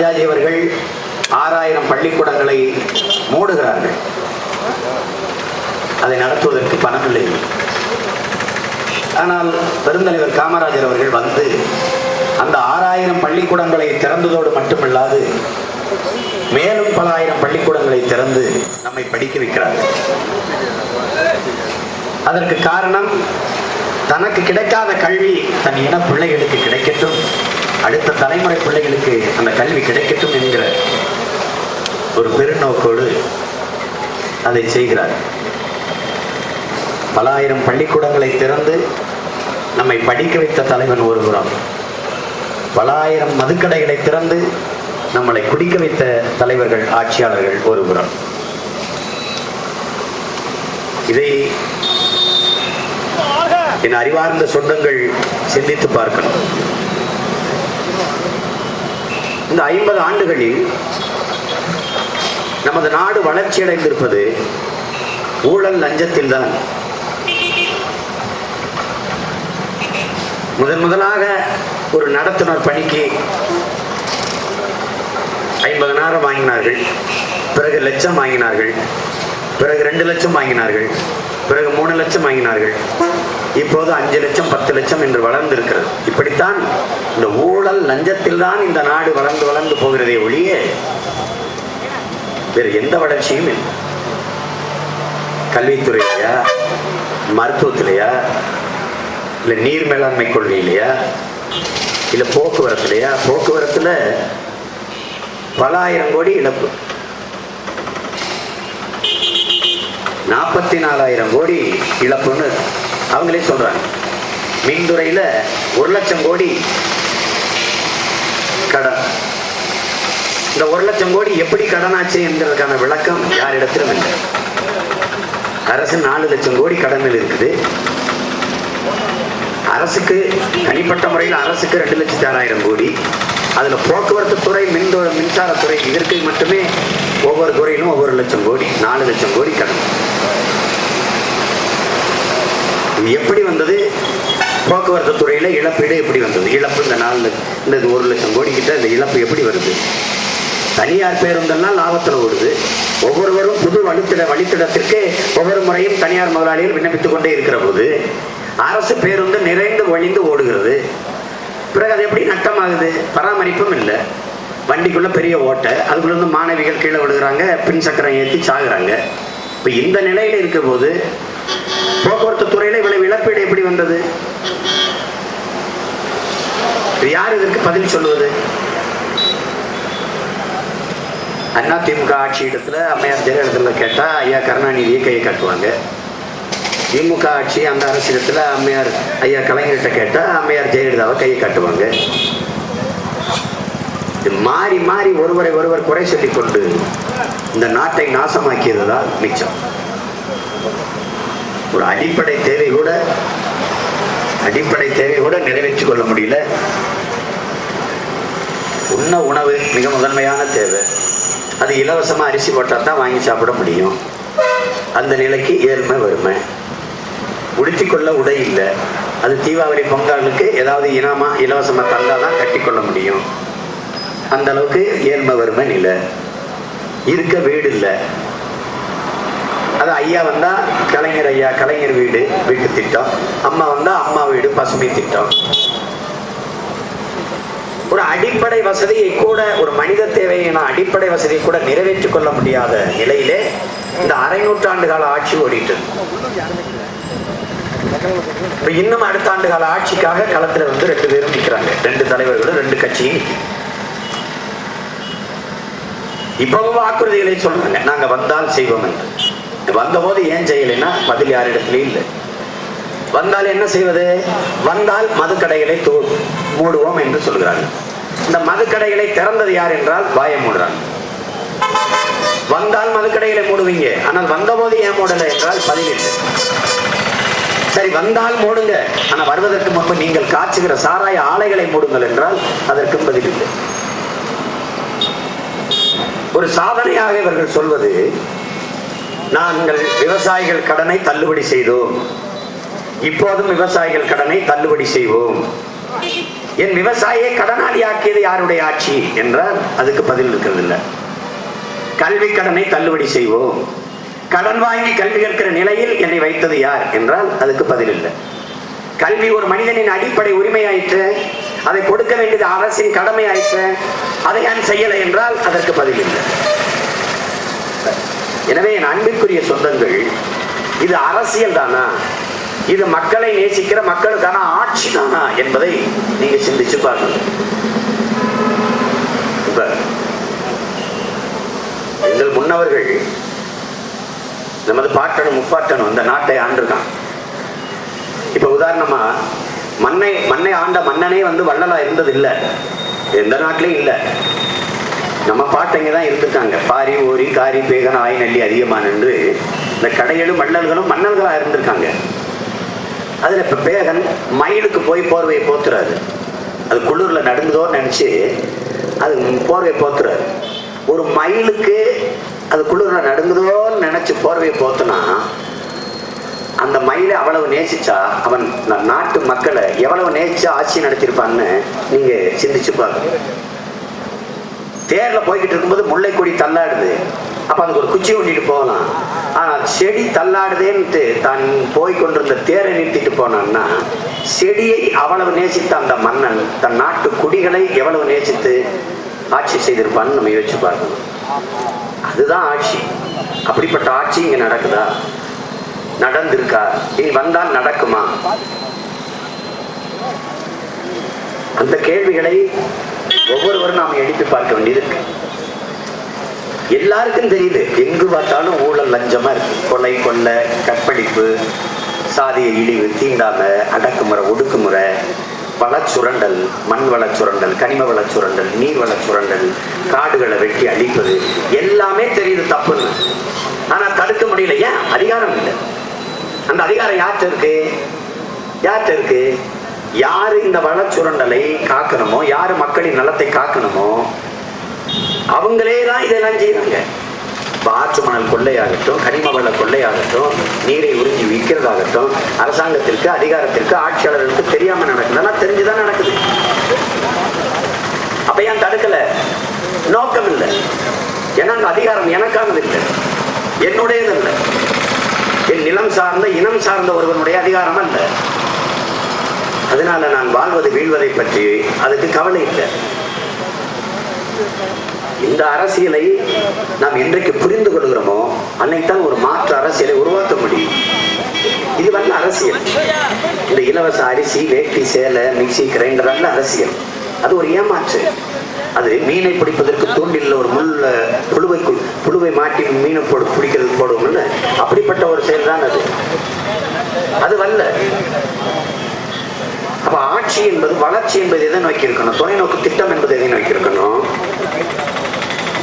ராஜாஜி அவர்கள் ஆறாயிரம் பள்ளிக்கூடங்களை மூடுகிறார்கள். அதை நடத்துவதற்கு பணம் இல்லை ஆனால் பெருந்தலைவர் காமராஜர் அவர்கள் வந்து அந்த ஆறாயிரம் பள்ளிக்கூடங்களை திறந்ததோடு மட்டுமல்லாது மேலும் பல ஆயிரம் பள்ளிக்கூடங்களை திறந்து நம்மை படிக்க வைக்கிறார்கள். அதற்கு காரணம் தனக்கு கிடைக்காத கல்வி தன் இன பிள்ளைகளுக்கு கிடைக்கட்டும். அடுத்த தலைமுறை பிள்ளைகளுக்கு அந்த கல்வி கிடைக்கட்டும் என்கிற ஒரு பெருநோக்கோடு அதை செய்கிறார். பல ஆயிரம் பள்ளிக்கூடங்களை திறந்து நம்மை படிக்க வைத்த தலைவன் ஒருபுறம் பல ஆயிரம் மதுக்கடைகளை திறந்து நம்மளை குடிக்க வைத்த தலைவர்கள் ஆட்சியாளர்கள் ஒருபுறம் இதை என் அறிவார்ந்த சொந்தங்கள் சிந்தித்து பார்க்கணும். இந்த ஐம்பது ஆண்டுகளில் நமது நாடு வளர்ச்சி அடைந்திருப்பது ஊழல் லஞ்சத்தில் தான் முதன் முதலாக ஒரு நடத்துனர் பணிக்கு ஐம்பதனாயிரம் வாங்கினார்கள். பிறகு லட்சம் வாங்கினார்கள். பிறகு ரெண்டு லட்சம் வாங்கினார்கள். பிறகு மூணு லட்சம் வாங்கினார்கள். இப்போது அஞ்சு லட்சம் பத்து லட்சம் என்று வளர்ந்து இருக்கிறது இப்படித்தான் இந்த ஊழல் லஞ்சத்தில் தான் இந்த நாடு வளர்ந்து வளர்ந்து போகிறதே ஒழிய வேறு எந்த வளர்ச்சியும் இல்லை. கல்வித்துறையிலையா மருத்துவத்திலையா இல்லை நீர் மேலாண்மை கொள்கையிலையா இல்லை போக்குவரத்துலையா போக்குவரத்தில் பல ஆயிரம் கோடி இழப்பு. நாற்பத்தி நாலாயிரம் கோடி இழப்புன்னு அவங்களே சொல்றாங்க. மின்துறையில ஒரு லட்சம் கோடி கடன். இந்த ஒரு லட்சம் கோடி எப்படி கடனாச்சு என்கிறதுக்கான விளக்கம் யாரிடத்திலும் இல்லை. அரசு நாலு லட்சம் கோடி கடனில் இருக்குது. அரசுக்கு தனிப்பட்ட முறையில் அரசுக்கு ரெண்டு லட்சத்தி ஆறாயிரம் கோடி. அதில் போக்குவரத்து துறை மின்துறை மின்சாரத்துறை இதற்கு மட்டுமே ஒவ்வொரு துறையிலும் ஒவ்வொரு லட்சம் கோடி நாலு லட்சம் கோடி கடன். இது எப்படி வந்தது? போக்குவரத்து துறையில் இழப்பீடு எப்படி வந்தது? இழப்பு இந்த நாலு இந்த ஒரு லட்சம் கோடி கிட்ட இந்த இழப்பு எப்படி வருது? தனியார் பேருந்தெல்லாம் லாபத்தில் ஓடுது. ஒவ்வொருவரும் புது வழித்திட வழித்திடத்திற்கு ஒவ்வொரு முறையும் தனியார் முதலாளிகள் விண்ணப்பித்துக் கொண்டே இருக்கிற போது அரசு பேருந்து நிறைந்து வழிந்து ஓடுகிறது. பிறகு அது எப்படி நட்டமாகுது? பராமரிப்பும் இல்லை. வண்டிக்குள்ள பெரிய ஓட்டை அதுக்குள்ளேருந்து மாணவிகள் கீழே விழுகிறாங்க பின் சக்கரம் ஏற்றி சாகுறாங்க. இப்போ இந்த நிலையில் இருக்கிற போது போக்குவரத்து துறையில இவ்வளவு இழப்பீடு எப்படி வந்தது? யார் இதற்கு பதில் சொல்லுவது? அண்ணா திமுக ஆட்சி இடத்துல அம்மையார் ஜெயலலிதா கேட்டா ஐயா கருணாநிதியை கையை காட்டுவாங்க. திமுக ஆட்சி அந்த அரசிடத்துல அம்மையார் ஐயா கலைஞர்கிட்ட கேட்டா அம்மையார் ஜெயலலிதாவை கையை காட்டுவாங்க. இது மாறி மாறி ஒருவரை ஒருவர் குறை சொல்லிக் கொண்டு இந்த நாட்டை நாசமாக்கியது தான் மிச்சம். ஒரு அடிப்படை தேவை கூட அடிப்படை தேவை கூட நிறைவேற்றிக் கொள்ள முடியல. உண்ண உணவு மிக முதன்மையான தேவை. அது இலவசமாக அரிசி போட்டால் தான் வாங்கி சாப்பிட முடியும். அந்த நிலைக்கு ஏழ்மை வறுமை உடுத்திக்கொள்ள உடை இல்லை. அது தீபாவளி பொங்கலுக்கு ஏதாவது இனமாக இலவசமாக தந்தால் தான் கட்டிக்கொள்ள முடியும். அந்த அளவுக்கு ஏழ்மை வறுமை நிலை. இருக்க வீடு இல்லை. அதாவது ஐயா வந்தா கலைஞர் ஐயா கலைஞர் வீடு வீட்டு திட்டம். அம்மா வந்தா அம்மா வீடு பசுமை திட்டம். ஒரு அடிப்படை வசதியை கூட ஒரு மனித தேவையான அடிப்படை வசதியை கூட நிறைவேற்றிக் கொள்ள முடியாத நிலையிலே இந்த அரை நூற்றாண்டு கால ஆட்சி ஓடிட்டு இப்ப இன்னும் அடுத்த ஆண்டு கால ஆட்சிக்காக களத்துல வந்து ரெண்டு பேரும் நிக்கிறாங்க. ரெண்டு தலைவர்களும் ரெண்டு கட்சியும் இப்பவும் வாக்குறுதிகளை சொல்றாங்க. நாங்க வந்தால் செய்வோம் என்று. வந்தபோது ஏன் செய்யலைன்னா பதில் யாரிடத்திலையும் இல்லை? வந்தால் என்ன செய்வது? வந்தால் மதுக்கடைகளை தூ மூடுவோம் என்று சொல்கிறார்கள். இந்த மதுக்கடைகளை திறந்தது யார் என்றால் வாய மூடுறாங்க. வந்தால் மதுக்கடைகளை மூடுவீங்க. ஆனால் வந்தபோது ஏன் மூடலை என்றால் பதில் இல்லை. சரி வந்தால் மூடுங்க. ஆனால் வருவதற்கு முன்பு நீங்கள் காய்ச்சுகிற சாராய ஆலைகளை மூடுங்கள் என்றால் அதற்கு பதில் இல்லை. ஒரு சாதனையாக இவர்கள் சொல்வது நாங்கள் விவசாயிகள் கடனை தள்ளுபடி செய்தோம். இப்போதும் விவசாயிகள் கடனை தள்ளுபடி செய்வோம். என் விவசாயியை கடனாளி ஆக்கியது யாருடைய ஆட்சி என்றால் அதுக்கு பதில் இருக்கிறது இல்லை கல்வி கடனை தள்ளுபடி செய்வோம். கடன் வாங்கி கல்வி கற்கிற நிலையில் என்னை வைத்தது யார் என்றால் அதுக்கு பதில் இல்லை. கல்வி ஒரு மனிதனின் அடிப்படை உரிமை ஆயிற்று அதை கொடுக்க வேண்டியது அரசின் கடமை ஆயிற்று அதை நான் செய்யலை என்றால் அதற்கு பதில் இல்லை. எனவே என் அன்பிற்குரிய சொந்தங்கள் இது அரசியல் தானா? இது மக்களை நேசிக்கிற மக்களுக்கான ஆட்சி தானா என்பதை நீங்க சிந்திச்சு பார்க்கணும். எங்கள் முன்னவர்கள் நமது பாட்டன் முப்பாட்டன் அந்த நாட்டை ஆண்டிருக்கான் இப்ப உதாரணமா மண்ணை மண்ணை ஆண்ட மன்னனே வந்து வள்ளலா இருந்தது இல்லை எந்த நாட்டிலையும் இல்லை. நம்ம பாட்டைங்க தான் இருந்திருக்காங்க பாரி ஓரி காரி பேகன் ஆய் நல்லி அதிகமான இந்த கடைகளும் மன்னல்களும் மன்னல்களாக இருந்திருக்காங்க. அதில் இப்போ பேகன் மயிலுக்கு போய் போர்வையை போத்துறாரு. அது குளிரில் நடுங்குதோன்னு நினச்சி அது போர்வையை போத்துறாரு. ஒரு மயிலுக்கு அது குளிரில் நடந்ததோன்னு நினச்சி போர்வையை போத்துனா அந்த மயிலை அவ்வளவு நேசிச்சா அவன் நாட்டு மக்களை எவ்வளவு நேசிச்சா ஆட்சி நடத்தியிருப்பான்னு நீங்கள் சிந்திச்சு பாருங்க தேர்ல போய்கிட்டு இருக்கும்போது முல்லை கொடி தள்ளாடுது. அப்ப அதுக்கு ஒரு குச்சி ஒண்டிட்டு போகலாம். ஆனா செடி தள்ளாடுதேன்ட்டு தான் போய் கொண்டிருந்த தேரை நிறுத்திட்டு போனான்னா செடியை அவ்வளவு நேசித்த அந்த மன்னன் தன் நாட்டு குடிகளை எவ்வளவு நேசித்து ஆட்சி செய்திருப்பான்னு நம்ம யோசிச்சு பார்க்கணும். அதுதான் ஆட்சி. அப்படிப்பட்ட ஆட்சி இங்க நடக்குதா? நடந்திருக்கா? இனி வந்தால் நடக்குமா? அந்த கேள்விகளை ஒவ்வொருவரும் நாம் எடுத்து பார்க்க வேண்டியது இருக்கு. எல்லாருக்கும் தெரியுது எங்கு பார்த்தாலும் ஊழல் லஞ்சமா இருக்கு. கொலை கொள்ளை கற்பழிப்பு சாதிய இழிவு தீண்டாம அடக்குமுறை ஒடுக்குமுறை வளச்சுரண்டல் மண் வளச்சுரண்டல் கனிம வளச்சுரண்டல் நீர் வளச்சுரண்டல் காடுகளை வெட்டி அழிப்பது எல்லாமே தெரியுது தப்புன்னு. ஆனா தடுக்க முடியல ஏன் அதிகாரம் இல்லை. அந்த அதிகாரம் யார்கிட்ட இருக்கு? யார்கிட்ட இருக்கு? யாரு இந்த வளச்சுரண்டலை காக்கணுமோ யாரு மக்களின் நலத்தை காக்கணுமோ அவங்களே தான் இதெல்லாம் செய்யறாங்க ஆற்று மணல் கொள்ளையாகட்டும் கனிம வள கொள்ளையாகட்டும் நீரை உறிஞ்சி விற்கிறதாகட்டும் அரசாங்கத்திற்கு அதிகாரத்திற்கு ஆட்சியாளர்களுக்கு தெரியாம நடக்குதுன்னா தெரிஞ்சுதான் நடக்குது. அப்ப ஏன் தடுக்கல? நோக்கம் இல்லை. ஏன்னா அந்த அதிகாரம் எனக்கானது இல்லை. என்னுடையது இல்லை. என் நிலம் சார்ந்த இனம் சார்ந்த ஒருவனுடைய அதிகாரம் அல்ல. அதனால நான் வாழ்வது வீழ்வதை பற்றி அதுக்கு கவலை இல்லை. இந்த அரசியலை நாம் என்றைக்கு புரிந்து கொள்கிறோமோ அன்னைத்தான் ஒரு மாற்று அரசியலை உருவாக்க முடியும். இது வந்து அரசியல். இந்த இலவச அரிசி வேட்டி சேலை மிக்சி கிரைண்டர் அல்ல அரசியல். அது ஒரு ஏமாற்று. அது மீனை பிடிப்பதற்கு தூண்டில் ஒரு முள் புழுவை புழுவை மாட்டி மீனை போடு பிடிக்கிறது போடுவோம்ல அப்படிப்பட்ட ஒரு செயல் தான் அது. அது வல்ல. அப்ப ஆட்சி என்பது வளர்ச்சி என்பது எதை நோக்கி இருக்கணும்? தொலைநோக்கு திட்டம் என்பது எதை நோக்கி இருக்கணும்?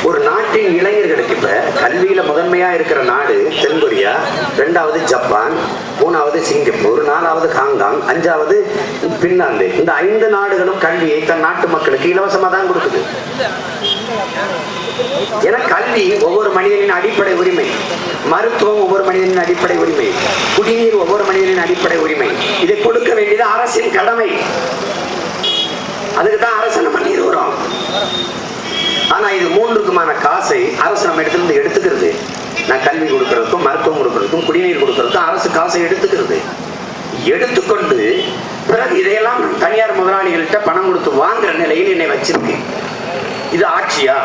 ஒரு நாட்டின் இளைஞர்களுக்கு இப்ப கல்வியில முதன்மையா இருக்கிற நாடு தென்கொரியா ரெண்டாவது ஜப்பான் மூணாவது சிங்கப்பூர் நாலாவது ஹாங்காங் அஞ்சாவது பின்லாந்து. இந்த ஐந்து நாடுகளும் கல்வியை தன் நாட்டு மக்களுக்கு இலவசமா தான் கொடுக்குது. ஏன்னா கல்வி ஒவ்வொரு மனிதனின் அடிப்படை உரிமை. மருத்துவம் ஒவ்வொரு மனிதனின் அடிப்படை உரிமை. குடிநீர் ஒவ்வொரு மனிதனின் அடிப்படை உரிமை. இதை கொடுக்க வேண்டியது அரசின் கடமை. அதுக்கு தான் அரசு நம்ம நிறுவனம் ஆனா இது மூன்றுக்குமான காசை அரசு நம்ம இடத்துல எடுத்துக்கிறது. நான் கல்வி கொடுக்கறதுக்கும் மருத்துவம் கொடுக்கறதுக்கும் குடிநீர் கொடுக்கறதுக்கும் அரசு காசை எடுத்துக்கிறது. எடுத்துக்கொண்டு பிறகு இதையெல்லாம் தனியார் முதலாளிகள்கிட்ட பணம் கொடுத்து வாங்குற நிலையில் என்னை வச்சிருக்கு. இது ஆட்சியா?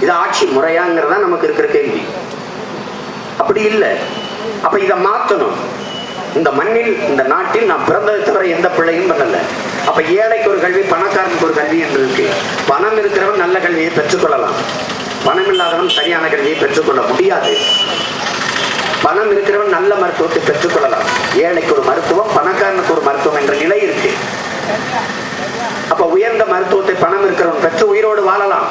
இது ஆட்சி முறையாங்கிறதா நமக்கு இருக்கிற கேள்வி. அப்படி இல்லை. அப்ப இதை மாத்தணும். இந்த மண்ணில் இந்த நாட்டில் நான் பிறந்ததை தவிர எந்த பிள்ளையும் பண்ணல அப்ப ஏழைக்கு ஒரு கல்வி பணக்காரனுக்கு ஒரு கல்வி என்று இருக்கு. பணம் இருக்கிறவன் நல்ல கல்வியை பெற்றுக்கொள்ளலாம். பணம் இல்லாதவன் சரியான கல்வியை பெற்றுக்கொள்ள முடியாது. பணம் இருக்கிறவன் நல்ல மருத்துவத்தை பெற்றுக்கொள்ளலாம். ஏழைக்கு ஒரு மருத்துவம் பணக்காரனுக்கு ஒரு மருத்துவம் என்ற நிலை இருக்கு. அப்ப உயர்ந்த மருத்துவத்தை பணம் இருக்கிறவன் பெற்று உயிரோடு வாழலாம்.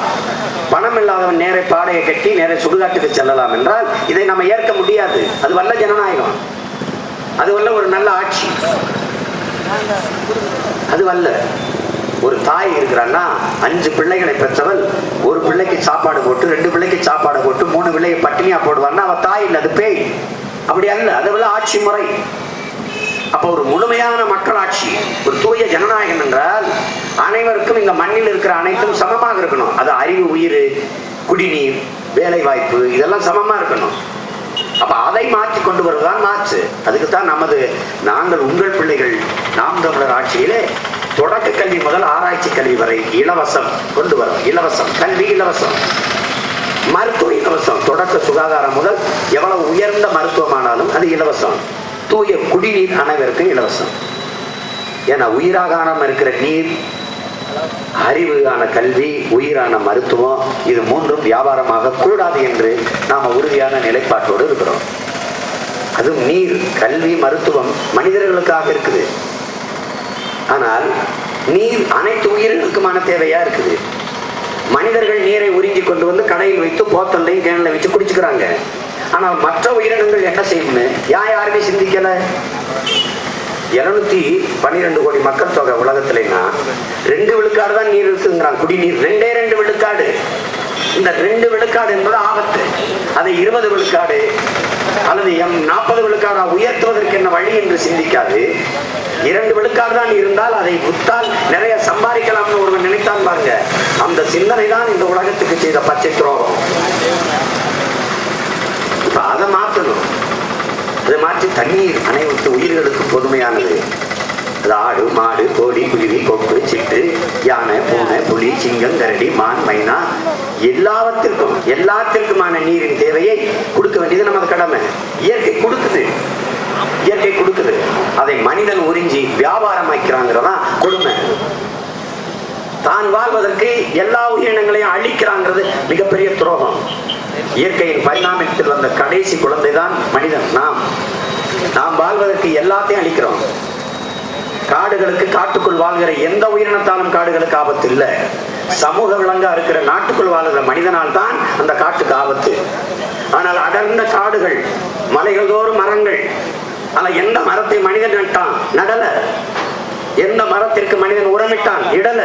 பணம் இல்லாதவன் நேரே பாடையை கட்டி நேரே சுடுகாட்டுக்கு செல்லலாம் என்றால் இதை நம்ம ஏற்க முடியாது. அது வல்ல ஜனநாயகம். அது வல்ல ஒரு நல்ல ஆட்சி. அது வல்ல. ஒரு தாய் இருக்கிறான்னா அஞ்சு பிள்ளைகளை பெற்றவள் ஒரு பிள்ளைக்கு சாப்பாடு போட்டு ரெண்டு பிள்ளைக்கு சாப்பாடு போட்டு மூணு பிள்ளைக்கு பட்டினியா போடுவான்னா அவ தாய் இல்லை அது பேய். அப்படி அல்ல. அதை வல்ல ஆட்சி முறை. அப்போ ஒரு முழுமையான மக்களாட்சி ஒரு தூய ஜனநாயகம் என்றால் அனைவருக்கும் இந்த மண்ணில் இருக்கிற அனைத்தும் சமமாக இருக்கணும். அது அறிவு உயிர் குடிநீர் வேலை வாய்ப்பு இதெல்லாம் சமமா இருக்கணும். அப்ப அதை மாற்றி கொண்டு வருவதுதான் மாற்று. அதுக்குத்தான் நமது நாங்கள் உங்கள் பிள்ளைகள் நாம் தமிழர் ஆட்சியிலே தொடக்க கல்வி முதல் ஆராய்ச்சி கல்வி வரை இலவசம் கொண்டு வரும் இலவசம் கல்வி இலவசம். மருத்துவ இலவசம். தொடக்க சுகாதாரம் முதல் எவ்வளவு உயர்ந்த மருத்துவமானாலும் அது இலவசம். தூய குடிநீர் அனைவருக்கும் இலவசம். ஏன்னா உயிராகாரம் இருக்கிற நீர் அறிவுகான கல்வி உயிரான மருத்துவம் இது மூன்றும் வியாபாரமாக கூடாது என்று நாம் உறுதியான நிலைப்பாட்டோடு இருக்கிறோம். அதுவும் நீர் கல்வி மருத்துவம் மனிதர்களுக்காக இருக்குது. ஆனால் நீர் அனைத்து உயிர்களுக்குமான தேவையா இருக்குது? மனிதர்கள் நீரை உறிஞ்சி கொண்டு வந்து கடையில் வைத்து போத்தல்லையும் கேனில் வச்சு குடிச்சுக்கிறாங்க. ஆனால் மற்ற உயிரினங்கள் என்ன செய்யும்னு யார் யாருமே சிந்திக்கல? இருநூத்தி பன்னிரெண்டு கோடி மக்கள் தொகை உலகத்துலன்னா ரெண்டு விழுக்காடு தான் நீர் இருக்குங்கிறான். குடிநீர் ரெண்டே ரெண்டு விழுக்காடு. இந்த ரெண்டு விழுக்காடு என்பது ஆபத்து. அதை இருபது விழுக்காடு அல்லது எம் நாற்பது விழுக்காடா உயர்த்துவதற்கு என்ன வழி என்று சிந்திக்காது. இரண்டு விழுக்காடு தான் இருந்தால் அதை வித்தால் நிறைய சம்பாதிக்கலாம்னு ஒருவன் நினைத்தான் பாருங்க. அந்த சிந்தனை தான் இந்த உலகத்துக்கு செய்த பச்சை துரோகம். அதை மாற்றணும். அதை மாற்றி தண்ணீர் அனைத்து உயிர்களுக்கு பொதுமையானது அது ஆடு மாடு கோழி குருவி கொக்கு சிட்டு யானை பூனை புலி சிங்கம் கரடி மான் மைனா எல்லாவற்றிற்கும் எல்லாத்திற்குமான நீரின் தேவையை கொடுக்க வேண்டியது நமது கடமை. இயற்கை கொடுக்குது. இயற்கை கொடுக்குது. அதை மனிதன் உறிஞ்சி வியாபாரமாக்கிறாங்கிறதான் கொடுமை. தான் வாழ்வதற்கு எல்லா உயிரினங்களையும் அழிக்கிறாங்கிறது மிகப்பெரிய துரோகம். இயற்கையின் பரிணாமத்தில் வந்த கடைசி குழந்தை தான் மனிதன் நாம். நாம் வாழ்வதற்கு எல்லாத்தையும் அழிக்கிறோம். காடுகளுக்கு காட்டுக்குள் வாழ்கிற எந்த உயிரினத்தாலும் காடுகளுக்கு ஆபத்து இல்லை. சமூக விலங்கா இருக்கிற நாட்டுக்குள் வாழ்கிற மனிதனால் தான் அந்த காட்டுக்கு ஆபத்து. ஆனால் அடர்ந்த காடுகள் மலைகள் தோறும் மரங்கள் ஆனால் எந்த மரத்தை மனிதன் நட்டான்? நடல. எந்த மரத்திற்கு மனிதன் உரமிட்டான்? இடல.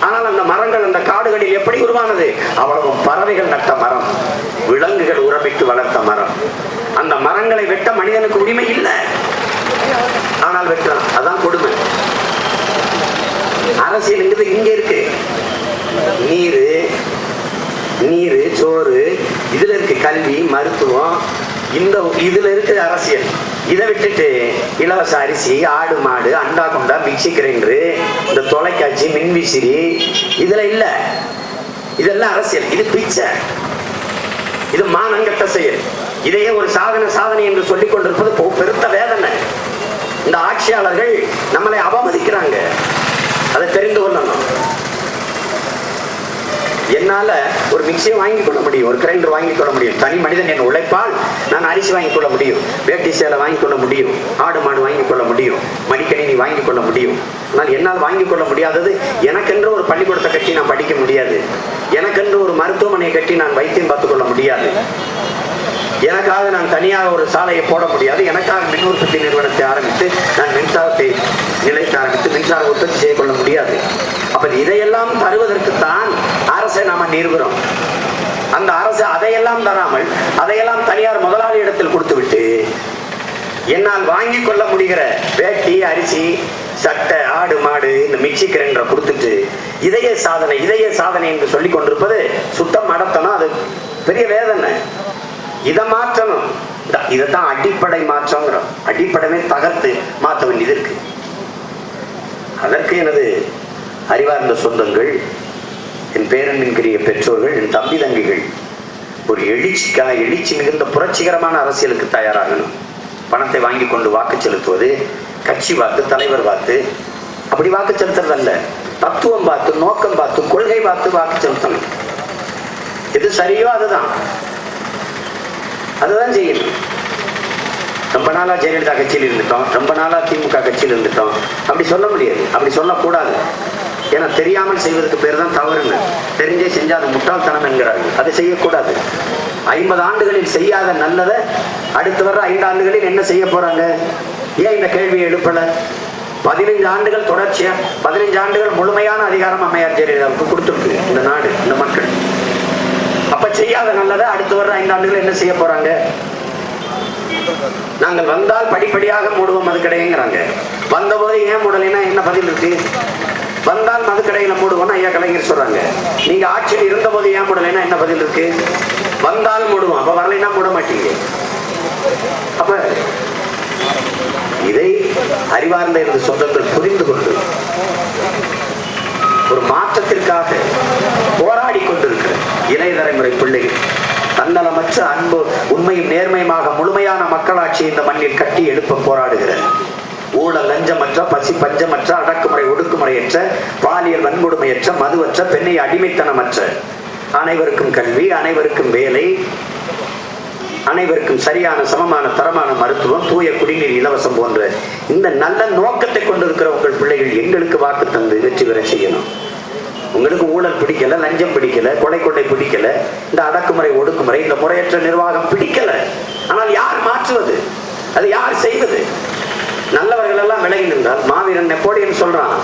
ஆனால் அந்த மரங்கள் அந்த காடுகளில் எப்படி உருவானது? அவ்வளவு பறவைகள் நட்ட மரம். விலங்குகள் உரமிட்டு வளர்த்த மரம். அந்த மரங்களை வெட்ட மனிதனுக்கு உரிமை இல்லை. ஆனால் வெட்டான் அதான் கொடுமை. அரசியலுங்கிறது இங்க இருக்கு. நீரு நீரு சோறு இதுல இருக்கு கல்வி மருத்துவம். இந்த இதுல இருக்கு அரசியல். இதை விட்டுட்டு இலவச அரிசி ஆடு மாடு அண்டா குண்டா மிக்சி கிரைண்டரு இந்த தொலைக்காட்சி மின்விசிறி இதில் இல்லை. இதெல்லாம் அரசியல். இது பிச்சை. இது மானங்கட்ட செயல். இதையே ஒரு சாதனை சாதனை என்று சொல்லிக் கொண்டிருப்பது பெருத்த வேதனை. இந்த ஆட்சியாளர்கள் நம்மளை அவமதிக்கிறாங்க. அதை தெரிந்து கொள்ளணும். என்னால ஒரு மிக்சியை வாங்கி கொள்ள முடியும் ஒரு கிரைண்டர் வாங்கி கொள்ள முடியும். தனி மனிதன் என் உழைப்பால் நான் அரிசி வாங்கி கொள்ள முடியும். வேட்டி சேலை வாங்கி கொள்ள முடியும். ஆடு மாடு வாங்கி கொள்ள முடியும். மடிக்கணினி வாங்கி கொள்ள முடியும். ஆனால் என்னால் வாங்கி கொள்ள முடியாதது எனக்கென்று ஒரு பள்ளிக்கூடத்தை கட்டி நான் படிக்க முடியாது. எனக்கென்று ஒரு மருத்துவமனையை கட்டி நான் வைத்தியம் பார்த்துக் கொள்ள முடியாது. எனக்காக நான் தனியாக ஒரு சாலையை போட முடியாது. எனக்காக மின் உற்பத்தி நிறுவனத்தை ஆரம்பித்து நான் மின்சாரத்தை நிலைத்து ஆரம்பித்து மின்சார உற்பத்தி செய்து கொள்ள முடியாது. அப்ப இதையெல்லாம் தருவதற்குத்தான் அரசை நாம நிறுவனம் அந்த அரசு அதையெல்லாம் தராமல் அதையெல்லாம் தனியார் முதலாளி இடத்தில் கொடுத்து விட்டு என்னால் வாங்கி கொள்ள முடிகிற வேட்டி அரிசி சட்டை ஆடு மாடு இந்த மிக்சி கிரைண்டரை கொடுத்துட்டு இதய சாதனை இதய சாதனை என்று சொல்லி கொண்டிருப்பது சுத்தம் நடத்தணும். அது பெரிய வேதனை. இதை மாற்றணும். இதைத்தான் அடிப்படை மாற்றங்கிறோம். அடிப்படைமே தகர்த்து மாற்ற வேண்டியது இருக்கு. அதற்கு எனது அறிவார்ந்த சொந்தங்கள் என் பேரன்பின்கிரிய பெற்றோர்கள் என் தம்பி தங்கிகள் ஒரு எழுச்சிக்காக எழுச்சி மிகுந்த புரட்சிகரமான அரசியலுக்கு தயாராகணும். பணத்தை வாங்கி கொண்டு வாக்கு செலுத்துவது கட்சி பார்த்து தலைவர் பார்த்து அப்படி வாக்கு செலுத்துறதல்ல. தத்துவம் பார்த்து நோக்கம் பார்த்து கொள்கை பார்த்து வாக்கு செலுத்தணும். எது சரியோ அதுதான். அதுதான் செய்யணும் ரொம்ப நாளா ஜெயலலிதா கட்சியில் இருந்துட்டோம். ரொம்ப நாளா திமுக கட்சியில் இருந்துட்டோம். அப்படி சொல்ல முடியாது. அப்படி சொல்லக்கூடாது. ஏன்னா தெரியாமல் செய்வதற்கு பேர் தான் தவறுங்க தெரிஞ்சே செஞ்சால் அது முட்டாள்தனம் என்கிறார்கள். அதை செய்யக்கூடாது. ஐம்பது ஆண்டுகளில் செய்யாத நல்லதை அடுத்து வர்ற ஐந்து ஆண்டுகளில் என்ன செய்ய போறாங்க? ஏன் இந்த கேள்வியை எழுப்பலை? பதினைஞ்சு ஆண்டுகள் தொடர்ச்சியா? பதினைஞ்சு ஆண்டுகள் முழுமையான அதிகாரம் அம்மையார் ஜெயலலிதாவுக்கு கொடுத்துருக்கு. இந்த நாடு இந்த மக்கள். அப்ப செய்யாத நல்லதை அடுத்து வர்ற ஐந்து ஆண்டுகள் என்ன செய்ய போறாங்க? நாங்கள் வந்தால் படிப்படியாக மூடுவோம் மதுக்கடைங்கிறாங்க வந்தபோது ஏன் மூடலைன்னா என்ன பதில் இருக்கு? வந்தால் மதுக்கடையில மூடுவோம்னு ஐயா கலைஞர் சொல்றாங்க. நீங்க ஆட்சியில் இருந்த போது ஏன் மூடலைன்னா என்ன பதில் இருக்கு? வந்தால் மூடுவோம். அப்ப வரலைன்னா மூட மாட்டீங்க. அப்ப இதை அறிவார்ந்த எனது சொந்தங்கள் புரிந்து கொண்டு ஒரு மாற்றத்திற்காக போராடி கொண்டிருக்கிற இளைய தலைமுறை பிள்ளைகள் தன்னலமற்ற அன்பு உண்மையும் நேர்மையுமாக முழுமையான மக்களாட்சி இந்த மண்ணில் கட்டி எழுப்ப போராடுகிற ஊழல் லஞ்சமற்ற பசி பஞ்சமற்ற அடக்குமுறை ஒடுக்குமுறையற்ற பாலியல் வன்கொடுமையற்ற மதுவற்ற பெண்ணை அடிமைத்தனமற்ற. அனைவருக்கும் கல்வி அனைவருக்கும் வேலை அனைவருக்கும் சரியான சமமான தரமான மருத்துவம் தூய குடிநீர் இலவசம் போன்ற இந்த நல்ல நோக்கத்தை கொண்டிருக்கிற உங்கள் பிள்ளைகள் எங்களுக்கு வாக்கு தந்து வெற்றி பெற செய்யணும். உங்களுக்கு ஊழல் பிடிக்கல லஞ்சம் பிடிக்கல கொலை கொட்டை பிடிக்கல இந்த அடக்குமுறை ஒடுக்குமுறை இந்த முறையற்ற நிர்வாகம் பிடிக்கல. ஆனால் யார் மாற்றுவது? அது யார் செய்வது? நல்லவர்கள் எல்லாம் விலகி நின்றால் மாவீரன் நெப்போலியன் சொல்றான்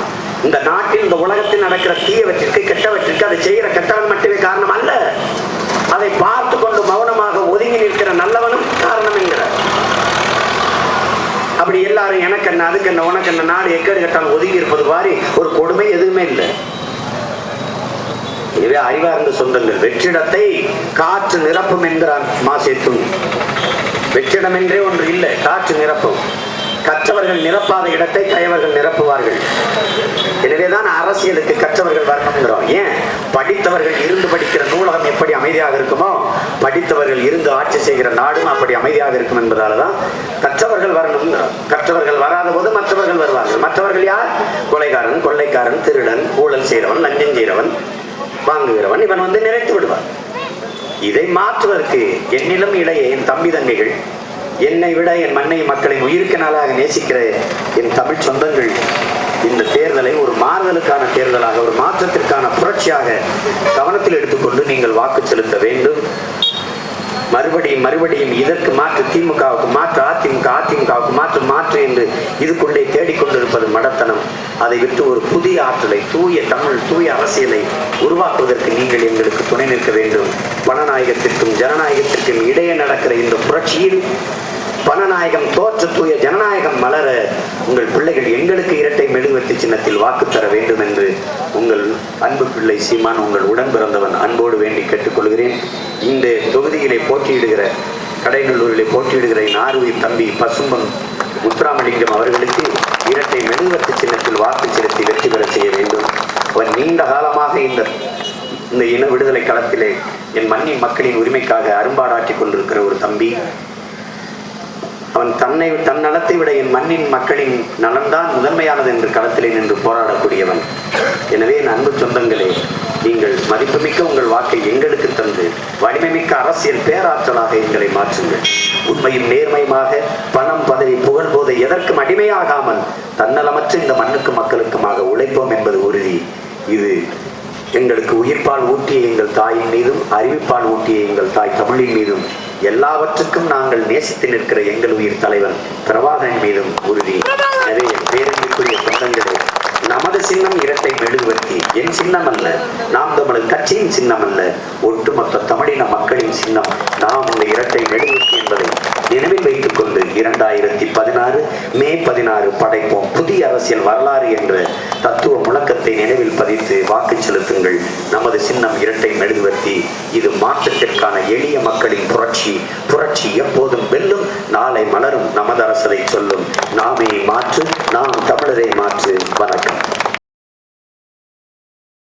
இந்த நாட்டில் இந்த உலகத்தில் நடக்கிற தீயவற்றிற்கு கெட்டவற்றிற்கு அதை செய்கிற கெட்டவன் மட்டுமே காரணம் அல்ல. அதை பார்த்து கொண்டு மௌனமாக ஒதுங்கி நிற்கிற நல்லவனும் காரணம் என்கிறார். அப்படி எல்லாரும் எனக்கு என்ன அதுக்கு என்ன உனக்கு என்ன நாடு எக்கேடு கட்டால் ஒதுங்கி இருப்பது மாதிரி ஒரு கொடுமை எதுவுமே இல்லை. இதுவே அறிவார்ந்த சொந்தங்கள். வெற்றிடத்தை காற்று நிரப்பும் என்கிறான் மாசேத்தும் வெற்றிடம் என்றே ஒன்று இல்லை காற்று நிரப்பும். கற்றவர்கள் நிரப்பாத இடத்தை கயவர்கள் நிரப்புவார்கள். எனவேதான் அரசியலுக்கு கற்றவர்கள் வரணுங்கிறோம். ஏன்? படித்தவர்கள் இருந்து படிக்கிற நூலகம் எப்படி அமைதியாக இருக்குமோ படித்தவர்கள் இருந்து ஆட்சி செய்கிற நாடும் அப்படி அமைதியாக இருக்கும் என்பதால தான் கற்றவர்கள் வரணும். கற்றவர்கள் வராத போது மற்றவர்கள் வருவார்கள். மற்றவர்கள் யார்? கொலைகாரன் கொள்ளைக்காரன் திருடன் ஊழல் செய்கிறவன் லஞ்சம் செய்கிறவன் வாங்குகிறவன் இவன் வந்து நிறைத்து விடுவான். இதை மாற்றுவதற்கு என்னிலும் இடையே என் தம்பி தங்கைகள் என்னை விட என் மண்ணை மக்களின் உயிருக்கு நாளாக நேசிக்கிற என் தமிழ் சொந்தங்கள் இந்த தேர்தலை ஒரு மாறுதலுக்கான தேர்தலாக ஒரு மாற்றத்திற்கான புரட்சியாக கவனத்தில் எடுத்துக்கொண்டு நீங்கள் வாக்கு செலுத்த வேண்டும். மறுபடியும் மறுபடியும் இதற்கு மாற்று திமுகவுக்கு மாற்று அதிமுக அதிமுகவுக்கு மாற்று மாற்று என்று இதுக்குள்ளே தேடிக்கொண்டிருப்பது மடத்தனம். அதை விட்டு ஒரு புதிய ஆற்றலை தூய தமிழ் தூய அரசியலை உருவாக்குவதற்கு நீங்கள் எங்களுக்கு துணை நிற்க வேண்டும். பணநாயகத்திற்கும் ஜனநாயகத்திற்கும் இடையே நடக்கிற இந்த புரட்சியில் பணநாயகம் தோற்று தூய ஜனநாயகம் மலர உங்கள் பிள்ளைகள் எங்களுக்கு இரட்டை மெழுகுவத்தி சின்னத்தில் வாக்கு தர வேண்டும் என்று உங்கள் அன்பு பிள்ளை சீமான் உங்கள் உடன் பிறந்தவன் அன்போடு வேண்டி கேட்டுக்கொள்கிறேன். இந்த தொகுதியிலே போட்டியிடுகிற கடைநல்லூரிலே போட்டியிடுகிற நார்வி தம்பி பசும்பன் முத்துராமலிங்கம் அவர்களுக்கு இரட்டை மெழுகுவர்த்தி சின்னத்தில் வாக்கு செலுத்தி வெற்றி பெற செய்ய வேண்டும். அவர் நீண்ட காலமாக இந்த இந்த இன விடுதலை களத்திலே என் மண்ணின் மக்களின் உரிமைக்காக அரும்பாடாற்றி கொண்டிருக்கிற ஒரு தம்பி அவன் தன்னை தன் நலத்தை விட என் மண்ணின் மக்களின் நலன்தான் முதன்மையானது என்று களத்திலே நின்று போராடக்கூடியவன். எனவே என் அன்பு சொந்தங்களே நீங்கள் மதிப்புமிக்க உங்கள் வாக்கை எங்களுக்கு தந்து வலிமைமிக்க அரசியல் பேராற்றலாக எங்களை மாற்றுங்கள். உண்மையும் நேர்மையுமாக பணம் பதவி புகழ் போதை எதற்கும் அடிமையாகாமல் தன்னலமற்ற இந்த மண்ணுக்கு மக்களுக்குமாக உழைப்போம் என்பது உறுதி. இது எங்களுக்கு உயிர்ப்பால் ஊட்டிய எங்கள் தாயின் மீதும் அறிவிப்பால் ஊட்டிய எங்கள் தாய் தமிழின் மீதும் எல்லாவற்றுக்கும் நாங்கள் நேசித்து நிற்கிற எங்கள் உயிர் தலைவன் பிரபாகரன் மீதும் உறுதி. எனவே பேரன்பிற்குரிய சொந்தங்களே நமது சின்னம் இரட்டை மெழுகுவர்த்தி என் சின்னம் அல்ல நாம் தமிழ் கட்சியின் சின்னம் அல்ல ஒட்டுமொத்த தமிழின மக்களின் சின்னம். நாம் இந்த இரட்டை மெழுகுவர்த்தி என்பதை நினைவில் வைத்துக் கொண்டு இரண்டாயிரத்தி பதினாறு மே பதினாறு படைப்போம். புதிய அரசியல் வரலாறு என்ற தத்துவ முழக்கத்தை நினைவில் பதித்து வாக்கு செலுத்துங்கள் நமது சின்னம் இரட்டை மெழுகுவர்த்தி. இது மாற்றத்திற்கான எளிய மக்களின் புரட்சி. புரட்சி எப்போதும் வெல்லும் நாளை மலரும் நமது அரசரை சொல்லும். நாமே மாற்று நாம் தமிழரை மாற்று. வணக்கம்.